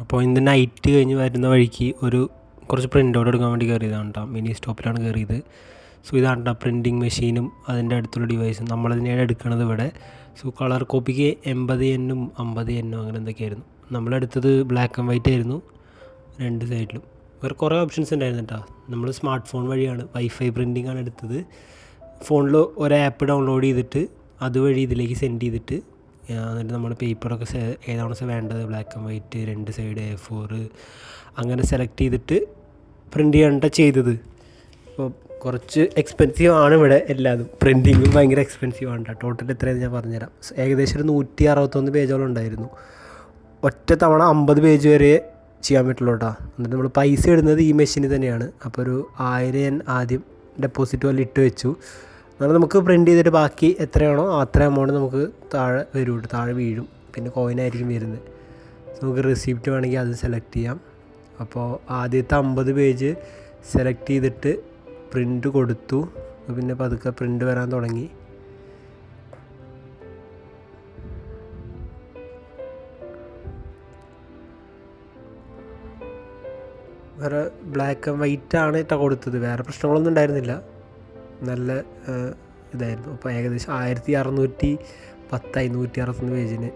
അപ്പോൾ ഇന്ന് നൈറ്റ് കഴിഞ്ഞ് വരുന്ന വഴിക്ക് ഒരു കുറച്ച് പ്രിന്റ് ഔട്ട് എടുക്കാൻ വേണ്ടി കയറിയതാണ് കേട്ടോ. മിനി സ്റ്റോപ്പിലാണ് കയറിയത്. സോ ഇതാണ് കേട്ടോ പ്രിന്റിങ് മെഷീനും അതിന്റെ അടുത്തുള്ള ഡിവൈസും നമ്മൾ അതിനേടെ എടുക്കുന്നത് ഇവിടെ. സോ കളർ കോപ്പിക്ക് എൺപത് എന്നും അമ്പത് എന്നും അങ്ങനെ എന്തൊക്കെയായിരുന്നു. നമ്മളെടുത്തത് ബ്ലാക്ക് ആൻഡ് വൈറ്റ് ആയിരുന്നു രണ്ട് സൈഡിലും വേറെ കുറേ ഓപ്ഷൻസ് ഉണ്ടായിരുന്നു കേട്ടോ നമ്മൾ സ്മാർട്ട് ഫോൺ വഴിയാണ് വൈഫൈ പ്രിന്റിംഗ് ആണ് എടുത്തത്. ഫോണിൽ ഒരു ആപ്പ് ഡൗൺലോഡ് ചെയ്തിട്ട് അതുവഴി ഇതിലേക്ക് സെൻഡ് ചെയ്തിട്ട് എന്നിട്ട് നമ്മൾ പേപ്പറൊക്കെ ഏതാണ് വേണ്ടത്? ബ്ലാക്ക് ആൻഡ് വൈറ്റ് രണ്ട് സൈഡ് എ ഫോറ് അങ്ങനെ സെലക്ട് ചെയ്തിട്ട് പ്രിന്റ് ചെയ്യാണ്ട ചെയ്തത്. അപ്പോൾ കുറച്ച് എക്സ്പെൻസീവ് ആണ് ഇവിടെ എല്ലാതും. പ്രിന്റിങ്ങും ഭയങ്കര എക്സ്പെൻസീവ് ആണ് ടോട്ടൽ എത്രയാണെന്ന് ഞാൻ പറഞ്ഞുതരാം. ഏകദേശം ഒരു നൂറ്റി അറുപത്തൊന്ന് പേജോളം ഉണ്ടായിരുന്നു ഒറ്റ തവണ അമ്പത് പേജ് വരെ ചെയ്യാൻ പറ്റുള്ളൂ കേട്ടോ എന്നിട്ട് നമ്മൾ പൈസ ഇടുന്നത് ഈ മെഷീനിൽ തന്നെയാണ്. അപ്പോൾ ഒരു ആയിരം ഞാൻ ആദ്യം ഡെപ്പോസിറ്റ് പോലെ ഇട്ട് വെച്ചു. എന്നാൽ നമുക്ക് പ്രിന്റ് ചെയ്തിട്ട് ബാക്കി എത്രയാണോ അത്ര എമൗണ്ട് നമുക്ക് താഴെ വരും താഴെ വീഴും. പിന്നെ കോയിനായിരിക്കും വരുന്നത്. നമുക്ക് റിസീപ്റ്റ് വേണമെങ്കിൽ അത് സെലക്ട് ചെയ്യാം. അപ്പോൾ ആദ്യത്തെ അമ്പത് പേജ് സെലക്ട് ചെയ്തിട്ട് പ്രിന്റ് കൊടുത്തു. പിന്നെ പതുക്കെ പ്രിന്റ് വരാൻ തുടങ്ങി. വേറെ ബ്ലാക്ക് ആൻഡ് വൈറ്റ് ആണ് ഇട്ട കൊടുത്തത്. വേറെ പ്രശ്നങ്ങളൊന്നും ഉണ്ടായിരുന്നില്ല. നല്ല ഇതായിരുന്നു. അപ്പോൾ ഏകദേശം ആയിരത്തി അറുന്നൂറ്റി പത്തായി നൂറ്റി അറുപത്തൊന്ന് പേജിന്